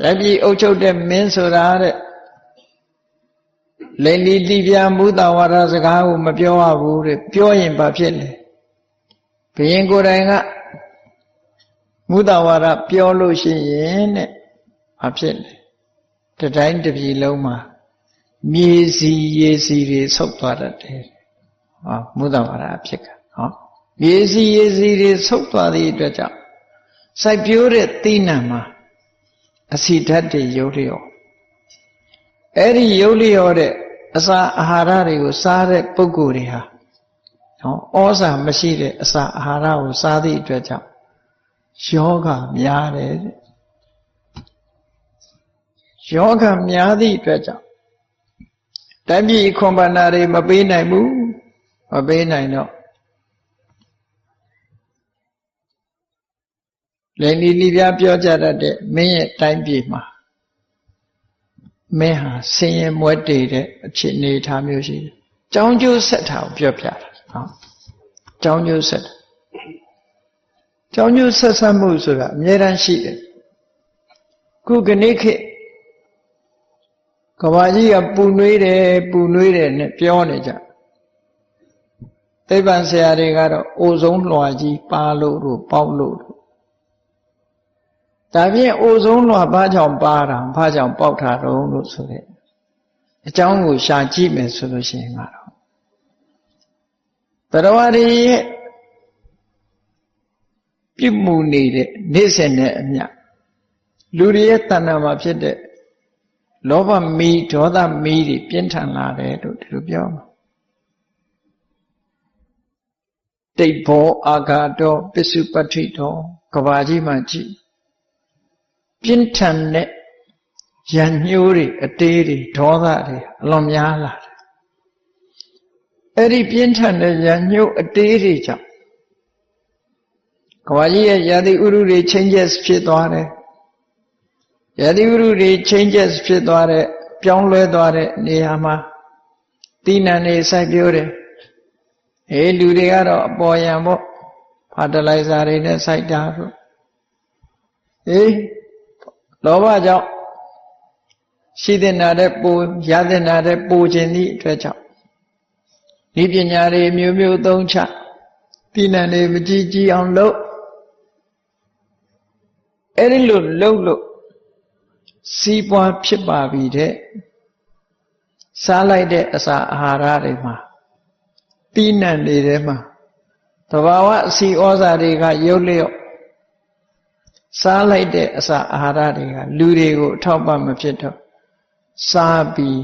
တပြည်အုပ်ချုပ်တဲ့မင်းဆိုတာတဲ့လိန်လီတိပြမူတာဝါဒစကားကိုမပြောရဘူးတဲ့ပြောရင်ဘာဖြစ်လဲဘုရင်ကိုယ်တိုင်ကမူတာဝါဒပြောလို့ရှိရင်တဲ့ဘာဖြစ်လဲတတိုင်းတပြည်လုံးမှာမြေစီရေစီတွေဆုတ်သွားတတ်တယ်ဟောမူတာဝါဒအဖြစ်ကဟောမြေစီရေစီတွေဆုတ်သွားသည့်အတွက်ကြောင့်စိုက်ပျိုးတဲ့သီးနှံမှာ အစီဓာတ်တွေရုပ်လျော်အဲ့ဒီရုပ်လျော်တဲ့အစာအာဟာရတွေကိုစားတဲ့ပုဂ္ဂိုလ်တွေဟာနော်ဩဇာမရှိတဲ့အစာအာဟာရကိုစားသည့်အတွက်ကြောင့်ယောဂများတယ်တဲ့ယောဂများသည့်အတွက်ကြောင့်တပြည့်ခွန်ပါဏာတွေမပေးနိုင်ဘူးမပေးနိုင်တော့ လေနီလီပြပြောကြတတ်တဲ့မင်းရဲ့တိုင်းပြည်မှာမင်းဟာဆင်းရဲမွဲတေတဲ့အခြေအနေထားမျိုးရှိတယ်။ကြောင်းကျိုးဆက်တာကိုပြောပြတာ။ဟုတ်။ကြောင်းကျိုးဆက်တာ။ကြောင်းကျိုးဆက်ဆက်မှုဆိုတာအမြဲတမ်းရှိတယ်။ခုကနေ့ခေတ်ကဘာကြီးကပူနွေးတယ်ပူနွေးတယ်နဲ့ပြောနေကြ။သိပ္ပံဆရာတွေကတော့အိုဆုံးလွှာကြီးပါလို့တို့ပေါက်လို့တို့ ဒါဖြင့်အိုဆုံးလွှာဘာကြောင့်ပါတာဘာကြောင့်ပေါက်တာတော့လို့ဆိုတဲ့အကြောင်းကိုရှာကြည့်မယ်ဆိုလို့ရှိရင်ကတော့တရားဝရရဲ့ပြစ်မှုနေတဲ့နေ့စဉ်နဲ့အမျှလူတွေရဲ့တဏ္ဍာမှာဖြစ်တဲ့လောဘမီးဒေါသမီးတွေပြင်းထန်လာတယ်လို့ဒီလိုပြောမှာတိတ်ဘောအာဃာတောပစ္စုပတ္ထိတောကဘာကြီးမှကြည့် ပြင်းထန်တဲ့ရံညှိုးတွေအတေးတွေဒေါသတွေအလွန်များလာတယ်အဲ့ဒီပြင်းထန်တဲ့ရံညှိုးအတေးတွေကြောင့်ကဘာကြီးရဲ့ယာတိဥရုတွေ changes ဖြစ်သွားတယ်ယာတိဥရုတွေ changes ဖြစ်သွားတဲ့ပြောင်းလဲသွားတဲ့နေရာမှာတိဏ္ဍနေစိုက်ပျိုးတယ်အေးလူတွေကတော့အပေါ်ယံပေါ့ဖာတလိုက်စာတွေနဲ့စိုက်တာတို့အေး လောဘကြောင့်ရှိတဲ့နာတဲ့ပူရတဲ့နာတဲ့ပူခြင်းသည့်အတွက်ကြောင့်ဒီပညာတွေမျိုးမျိုးသုံးချတိဏ္ဍတွေမကြည်ကြည်အောင်လုပ်အဲ့ဒီလိုလုပ်လို့စီးပွားဖြစ်ပါပြီတဲ့စားလိုက်တဲ့အစာအာဟာရတွေမှာတိဏ္ဍတွေထဲမှာတဘာဝအစီဩဇာတွေကရုပ်လျော့ စားလိုက်တဲ့အစာအာဟာရတွေကလူတွေကိုအထောက်ပံ့မဖြစ်တော့စားပြီး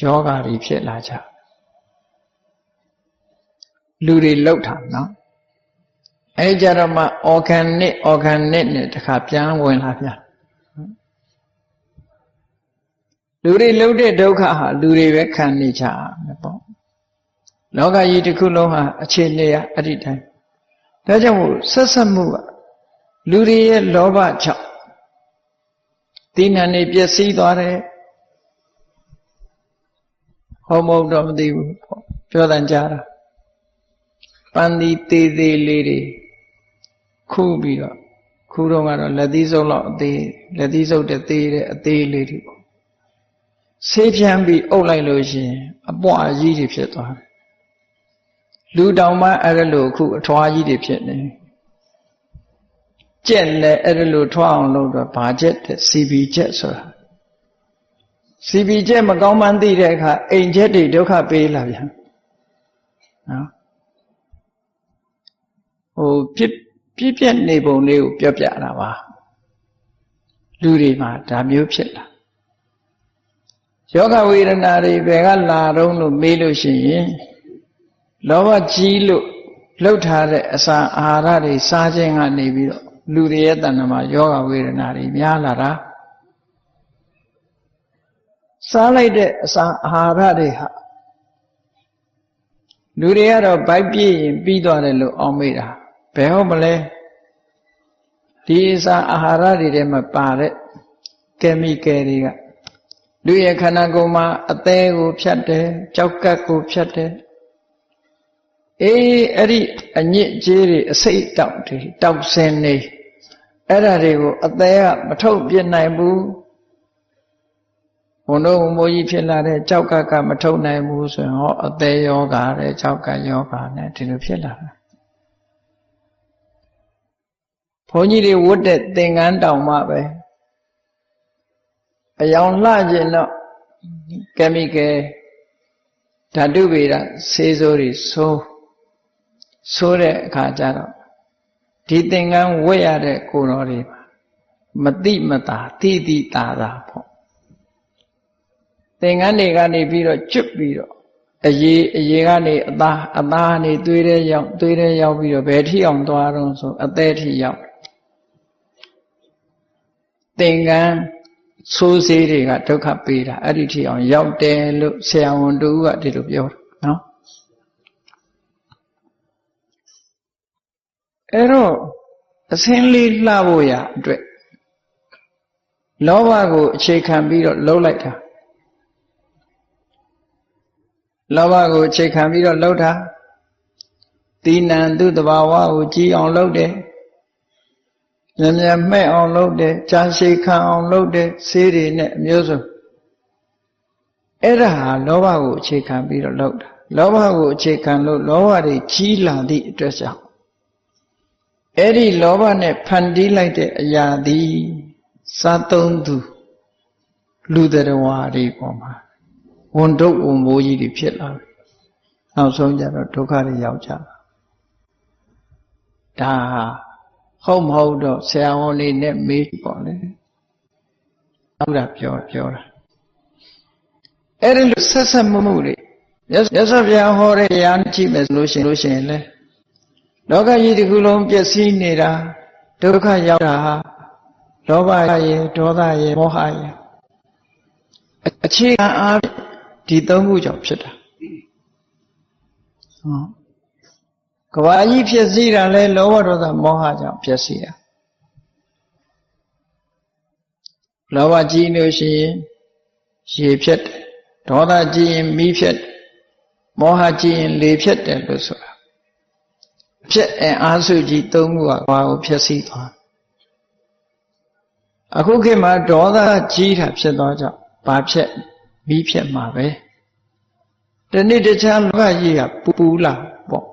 ယောဂါတွေဖြစ်လာကြလူတွေလောက်တာနော်အဲကြတော့မှ organic organic နဲ့တခါပြန်ဝင်လာပြန်လူတွေလှုပ်တဲ့ဒုက္ခဟာလူတွေပဲခံနေကြမယ်ပေါ့လောကကြီးတစ်ခုလုံးဟာအခြေအနေရအဲ့ဒီတိုင်းဒါကြောင့်မို့ဆက်ဆက်မှုက လူတွေရဲ့လောဘကြောင့်တိဏ္ဍနေပျက်စီးသွားတယ်ဟောမဟုတ်တော့မသိဘူးပြောတန်ကြတာပန်းဒီသေးသေးလေးတွေခုပြီးတော့ခုတော့ကတော့လက်သီးစုပ်လောက်အသေးလက်သီးစုပ်တဲ့သေးတဲ့အသေးလေးတွေပေါ့ဆေးဖြန်းပြီးအုပ်လိုက်လို့ရှိရင်အပွားကြီးတွေဖြစ်သွားတယ်လူတောင်မှအဲ့ဒါလို့အခုအထွားကြီးတွေဖြစ်နေ ကြက်လည်းအဲ့ဒါလို့ထွားအောင်လုပ်တော့ဘာကြက်တဲ့ CB ကြက်ဆိုတာ CB ကြက်မကောင်းမှန်းသိတဲ့အခါအိမ်ကြက်တွေဒုက္ခပေးလာပြန်နော်ဟိုဖြစ်ပြည့်ပြည့်နေပုံလေးကိုပြောပြတာပါလူတွေမှာဒါမျိုးဖြစ်လာယောဂဝေဒနာတွေဘယ်ကလာတော့လို့မေးလို့ရှိရင်လောဘကြီးလို့လှုပ်ထားတဲ့အစာအာဟာရတွေစားခြင်းကနေပြီးတော့ လူတွေရဲ့တဏ္ဍမှာယောဂဝေဒနာတွေများလာတာစားလိုက်တဲ့အစာအာဟာရတွေဟာလူတွေကတော့ဗိုက်ပြည့်ရင်ပြီးသွားတယ်လို့အောင်းမိတာဘယ်ဟုတ်မလဲဒီအစာအာဟာရတွေထဲမှာပါတဲ့ကယ်မီကယ်တွေကလူရဲ့ခန္ဓာကိုယ်မှာအသေးကိုဖြတ်တယ်ကြောက်ကပ်ကိုဖြတ်တယ်အေးအဲ့ဒီအညစ်အကြေးတွေအစိတ်တောက်တွေတောက်စင်နေ အဲ့ဒါတွေကိုအသေးကမထုတ်ပြနိုင်ဘူးဘုံတို့မိုးကြီးဖြစ်လာတဲ့ကြောက်ကကမထုတ်နိုင်ဘူးဆိုရင်ဟောအသေးယောဂါတဲ့ကြောက်ကယောဂါနဲ့ဒီလိုဖြစ်လာတာဘုန်းကြီးတွေဝတ်တဲ့သင်္ကန်းတောင်မှပဲအယောင်လှခြင်းတော့ကမီကယ်ဓာတုဗေဒဆေးစိုးတွေဆိုးဆိုးတဲ့အခါကျတော့ ဒီသင်္ကန်းဝတ်ရတဲ့ကိုယ်တော်တွေမတိမတာတိတိတာတာပေါ့သင်္ကန်းတွေကနေပြီးတော့ကျွတ်ပြီးတော့အရေးအရေးကနေအသားအသားကနေသွေးထဲရောက်သွေးထဲရောက်ပြီးတော့ဘယ်ထိအောင်သွားတော့ဆိုအသေးထိရောက်သင်္ကန်းဆိုးစေးတွေကဒုက္ခပေးတာအဲ့ဒီထိအောင်ရောက်တယ်လို့ဆရာဝန်တူကဒီလိုပြောတာနော် အဲ့တော့အစင်းလေးလှဖို့ရအတွက်လောဘကိုအခြေခံပြီးတော့လှုပ်လိုက်တာလောဘကိုအခြေခံပြီးတော့လှုပ်တာတိဏံသူတဘာဝကိုကြည်အောင်လှုပ်တယ်မြဲမြဲမဲ့အောင်လုပ်တယ်ကြာရှည်ခံအောင်လုပ်တယ်ဆေးတွေနဲ့အမျိုးစုံအဲ့ဒါဟာလောဘကိုအခြေခံပြီးတော့လုပ်တာလောဘကိုအခြေခံလို့လောဘတွေကြီးလာသည့်အတွက်ကြောင့် အဲ့ဒီလောဘနဲ့ဖန်တီးလိုက်တဲ့အရာသည်စားသုံးသူလူတော်ဝါတွေပေါ်မှာဝန်တုပ်ဝန်မိုးကြီးတွေဖြစ်လာတယ်နောက်ဆုံးကြတော့ဒုက္ခတွေရောက်ကြတာဒါဟာဟုတ်မဟုတ်တော့ဆရာဝန်လေးနဲ့မေးပေါ့လေဟုတ်တာပြောပြောတာအဲ့ဒီလိုဆက်ဆက်မှုမှုတွေရသော်ဗျာဟောတဲ့တရားကြည့်မယ်ဆိုလို့ရှိရင်လို့ရှိရင်လေ လောကကြီးတစ်ခုလုံးပျက်စီးနေတာဒုက္ခရောက်တာဟာလောဘရဲ့ဒေါသရဲ့မောဟရဲ့အခြေခံအားဒီသုံးခုကြောင့်ဖြစ်တာဟောကဘာကြီးဖြစ်စည်းတာလဲလောဘဒေါသမောဟကြောင့်ဖြစ်စည်းတာလောဘကြီးလို့ရှိရင်ရေဖြစ်တယ်ဒေါသကြီးရင်မီးဖြစ်တယ်မောဟကြီးရင်လေဖြစ်တယ်လို့ဆိုတာ ဖြစ်အင်အားစုကြီးသုံးခုကဘာကိုဖြစ်စည်းသွားအခုခေတ်မှာဒေါသကြီးတာဖြစ်သောကြောင့်ဘာဖြစ်မီးဖြစ်မှာပဲတနေ့တခြားလောကကြီးကပူပူလာပေါ့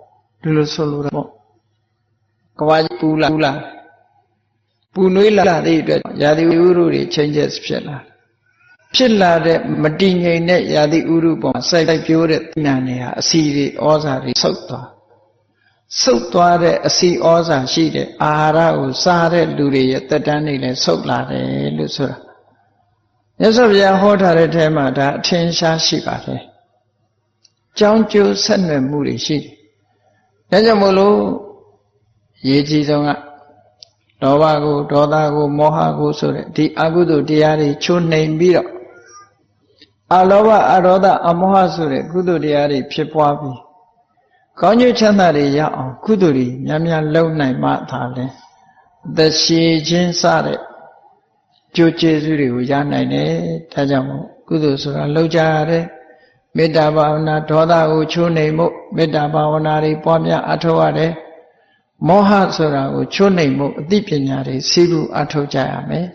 ဒီလိုဆိုလိုတာပေါ့ကဘာကြီးပူလာပူလာပူနွေးလာတဲ့အတွက်ရာသီဥတုတွေ changes ဖြစ်လာဖြစ်လာတဲ့မတည်ငြိမ်တဲ့ရာသီဥတုပေါ်စိုက်ပြိုးတဲ့သဏ္ဍာန်တွေဟာအစီတွေဩဇာတွေဆုတ်သွား ဆုတ်သွားတဲ့အစီဩဇာရှိတဲ့အာဟာရကိုစားတဲ့လူတွေရဲ့တက်တန်းတွေလည်းဆုတ်လာတယ်လို့ဆိုတာမြတ်စွာဘုရားဟောထားတဲ့ထဲမှာဒါအထင်ရှားရှိပါတယ်။ကြောင်းကျိုးဆက်နွယ်မှုတွေရှိတယ်ဒါကြောင့်မို့လို့ရေးကြည့်ဆုံးကလောဘကိုဒေါသကိုမောဟကိုဆိုတဲ့ဒီအကုသိုလ်တရားတွေချိုးနှိမ်ပြီးတော့အလောဘအဒေါသအမောဟဆိုတဲ့ကုသိုလ်တရားတွေဖြစ်ပွားပြီး ကောင်းကျိုးချမ်းသာတွေရအောင်ကုသိုလ်တွေများများလုပ်နိုင်မှသာလဲသရှိချင်းစတဲ့ကြိုးကျေးဇူးတွေကိုရနိုင်တယ်ဒါကြောင့်မို့ကုသိုလ်ဆိုတာလုပ်ကြရတယ်မေတ္တာဘာဝနာဒေါသကိုချိုးနှိမ်မှုမေတ္တာဘာဝနာတွေပွားများအထောက်ရတယ်မောဟဆိုတာကိုချိုးနှိမ်မှုအသိပညာတွေစီးပူအထောက်ကြရမယ်